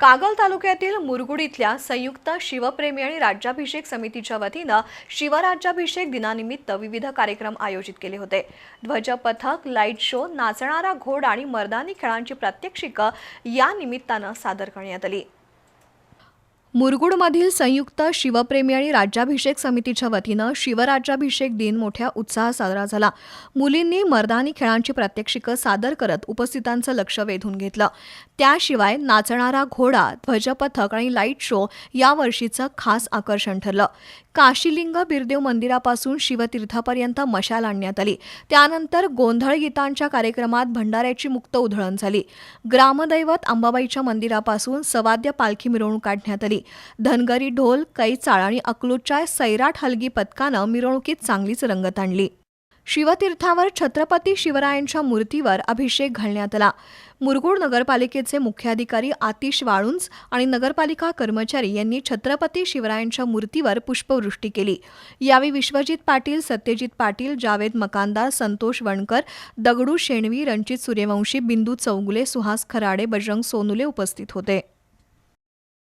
कागल तालुक्यातील मुरगुड इथल्या संयुक्त शिवप्रेमी आणि राज्याभिषेक समितीच्या वतीनं शिवराज्याभिषेक दिनानिमित्त विविध कार्यक्रम आयोजित केले होते. ध्वजपथक लाइट शो नाचणारा घोड आणि मर्दानी खेळांची प्रात्यक्षिकं या निमित्तानं सादर करण्यात आली. मुरगुडमधील संयुक्त शिवप्रेमी आणि राज्याभिषेक समितीच्या वतीनं शिवराज्याभिषेक दिन मोठ्या उत्साहात साजरा झाला. मुलींनी मर्दानी खेळांची प्रात्यक्षिकं सादर करत उपस्थितांचं लक्ष वेधून घेतलं. त्याशिवाय नाचणारा घोडा ध्वजपथक आणि लाइट शो या वर्षीचं खास आकर्षण ठरलं. काशीलिंग बिरदेव मंदिरापासून शिवतीर्थापर्यंत मशाल आणण्यात आली. त्यानंतर गोंधळ गीतांच्या कार्यक्रमात भंडाऱ्याची मुक्त उधळण झाली. ग्रामदैवत अंबाबाईच्या मंदिरापासून सवाद्य पालखी मिरवणूक काढण्यात आली. धनगरी ढोल कैचाळ आणि अकलूच्या सैराट हलगी पथकानं मिरवणुकीत चांगलीच रंगत आणली. शिवतीर्थावर छत्रपती शिवरायांच्या मूर्तीवर अभिषेक घालण्यात आला. मुरगुड नगरपालिकेचे मुख्याधिकारी आतिश वाळुंज आणि नगरपालिका कर्मचारी यांनी छत्रपती शिवरायांच्या मूर्तीवर पुष्पवृष्टी केली. यावेळी विश्वजित पाटील सत्यजित पाटील जावेद मकानदार संतोष वणकर दगडू शेणवी रणजित सूर्यवंशी बिंदू चौगुले सुहास खराडे बजरंग सोनुले उपस्थित होते.